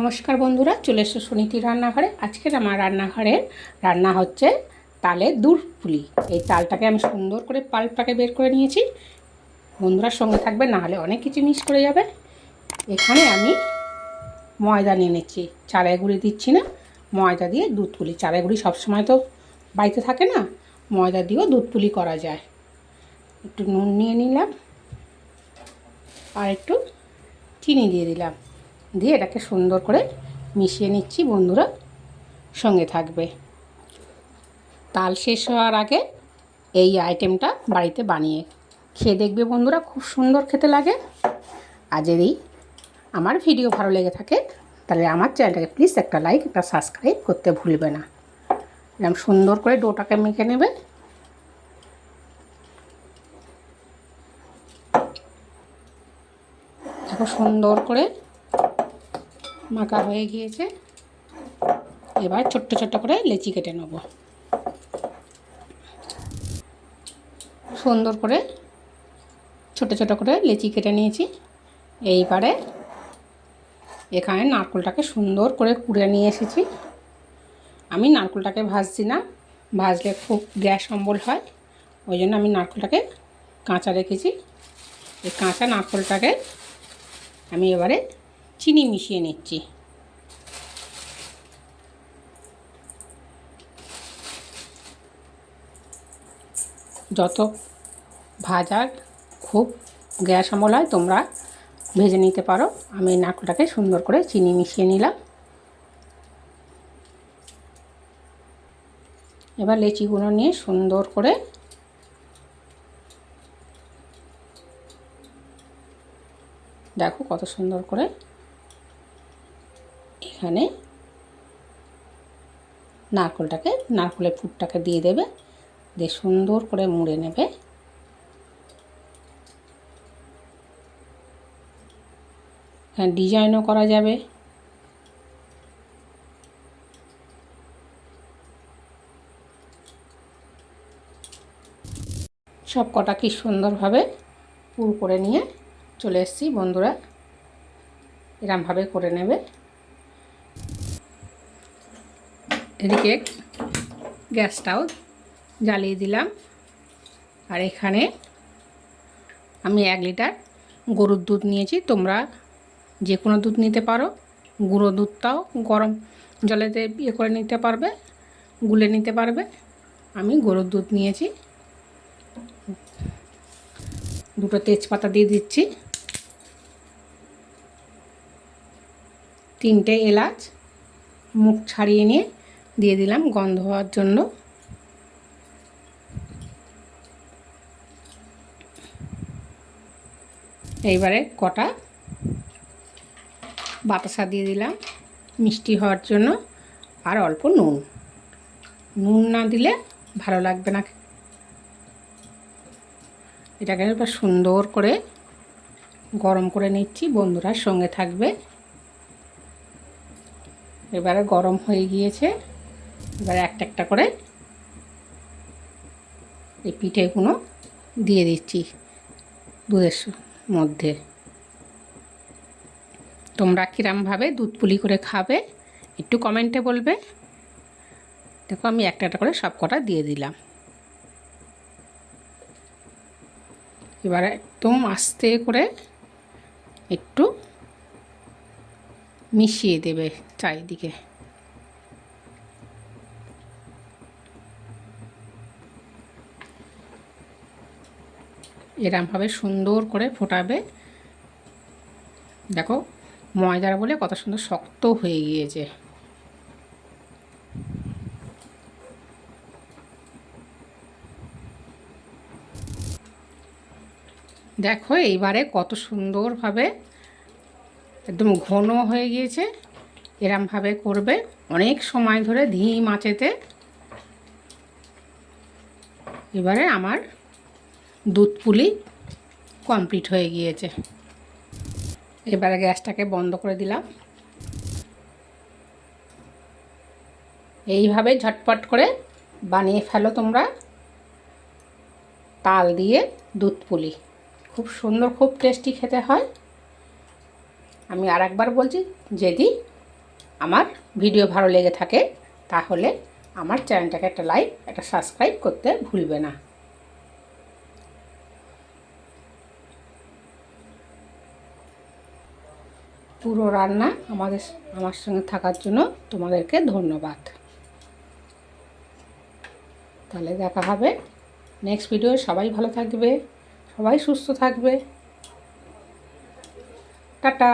নমস্কার বন্ধুরা, চলে এসো সুনীতি রান্নাঘরে। আজকের আমার রান্নাঘরের রান্না হচ্ছে তালের দুধ পুলি। এই তালটাকে আমি সুন্দর করে পাল্পটাকে বের করে নিয়েছি। বন্ধুরার সঙ্গে থাকবে, নাহলে অনেক কিছু মিস করে যাবে। এখানে আমি ময়দা নিয়ে নিচ্ছি। চালের গুঁড়ি দিচ্ছি না, ময়দা দিয়ে দুধ পুলি। চালের গুঁড়ি সবসময় তো বাড়িতে থাকে না, ময়দা দিয়েও দুধ পুলি করা যায়। একটু নুন নিয়ে নিলাম, আর একটু চিনি দিয়ে দিলাম। দিয়ে এটাকে সুন্দর করে মিশিয়ে নিচ্ছি, বন্ধুরা। সঙ্গে থাকবে। তাল শেষ হওয়ার আগে এই আইটেমটা বাড়িতে বানিয়ে খেয়ে দেখবে, বন্ধুরা। খুব সুন্দর খেতে লাগে। আর যদি আমার ভিডিও ভালো লেগে থাকে, তাহলে আমার চ্যানেলটাকে প্লিজ একটা লাইক, একটা সাবস্ক্রাইব করতে ভুলবে না। এরকম সুন্দর করে ডোটাকে মেখে নেবে। দেখো সুন্দর করে মাখা হয়ে গিয়েছে। এবার ছোট্ট ছোট্ট করে লেচি কেটে নেব। সুন্দর করে ছোট ছোট করে লেচি কেটে নিয়েছি। এইবারে এখানে নারকোলটাকে সুন্দর করে কুড়ে নিয়ে এসেছি। আমি নারকোলটাকে ভাজছি না, ভাজলে খুব গ্যাস অম্বল হয়। ওই জন্য আমি নারকোলটাকে কাঁচা রেখেছি। এই কাঁচা নারকোলটাকে আমি এবারে চিনি মিশিয়ে নিচ্ছি। যত ভাজার খুব গ্যাস আমল হয়, তোমরা ভেজে নিতে পারো। আমি এই সুন্দর করে চিনি মিশিয়ে নিলাম। এবার লেচিগুলো নিয়ে সুন্দর করে দেখো কত সুন্দর করে এখানে নারকলটাকে, নারকলের ফুটটাকে দিয়ে দেবে। দিয়ে সুন্দর করে মুড়ে নেবে। হ্যাঁ ডিজাইনও করা যাবে। সব কটা কি সুন্দরভাবে পুর করে নিয়ে চলে এসেছি। বন্ধুরা, এরমভাবে করে নেবে। এদিকে গ্যাসটাও জ্বালিয়ে দিলাম। আর এখানে আমি এক লিটার গরুর দুধ নিয়েছি। তোমরা যে কোনো দুধ নিতে পারো। গুঁড়ো দুধটাও গরম জলেতে ইয়ে করে নিতে পারবে, গুলে নিতে পারবে। আমি গরুর দুধ নিয়েছি। দুটো তেজপাতা দিয়ে দিচ্ছি। তিনটে এলাচ, মুখ ছাড়িয়ে নিয়ে দিয়ে দিলাম গন্ধ হওয়ার জন্য। এইবারে কটা? বাতাসা দিয়ে দিলাম, মিষ্টি হওয়ার জন্য, আর অল্প নুন। নুন না দিলে ভালো লাগবে না। এটাকে এবার সুন্দর করে গরম করে নিচ্ছি, বন্ধুরা সঙ্গে থাকবে। এবারে গরম হয়ে গিয়েছে। এবারে একটা একটা করে এই পিঠেগুলো দিয়ে দিচ্ছি দুধের মধ্যে। তোমরা কীরমভাবে দুধ পুলি করে খাবে একটু কমেন্টে বলবে। দেখো, আমি একটা একটা করে সব কটা দিয়ে দিলাম। এবার একদম আস্তে করে একটু মিশিয়ে দেবে চারিদিকে। এরমভাবে সুন্দর করে ফোটাবে। দেখো, ময়দার বলে কত সুন্দর শক্ত হয়ে গিয়েছে। দেখো, এইবারে কত সুন্দরভাবে একদম ঘন হয়ে গিয়েছে। এরমভাবে করবে অনেক সময় ধরে ধিম আঁচেতে। এবারে আমার দুধ পুলি কমপ্লিট হয়ে গিয়েছে। এবারে গ্যাসটাকে বন্ধ করে দিলাম। এইভাবে ঝটপট করে বানিয়ে ফেলো তোমরা। তাল দিয়ে দুধ পুলি। খুব সুন্দর, খুব টেস্টি খেতে হয়। আমি আর একবার বলছি, যদি আমার ভিডিও ভালো লেগে থাকে, তাহলে আমার চ্যানেলটাকে একটা লাইক, একটা সাবস্ক্রাইব করতে ভুলবে না। পুরো রান্না আমাদের আমার সঙ্গে থাকার জন্য তোমাদেরকে ধন্যবাদ। তাহলে দেখা হবে। নেক্সট ভিডিও সবাই ভালো থাকবে, সবাই সুস্থ থাকবে। টাটা!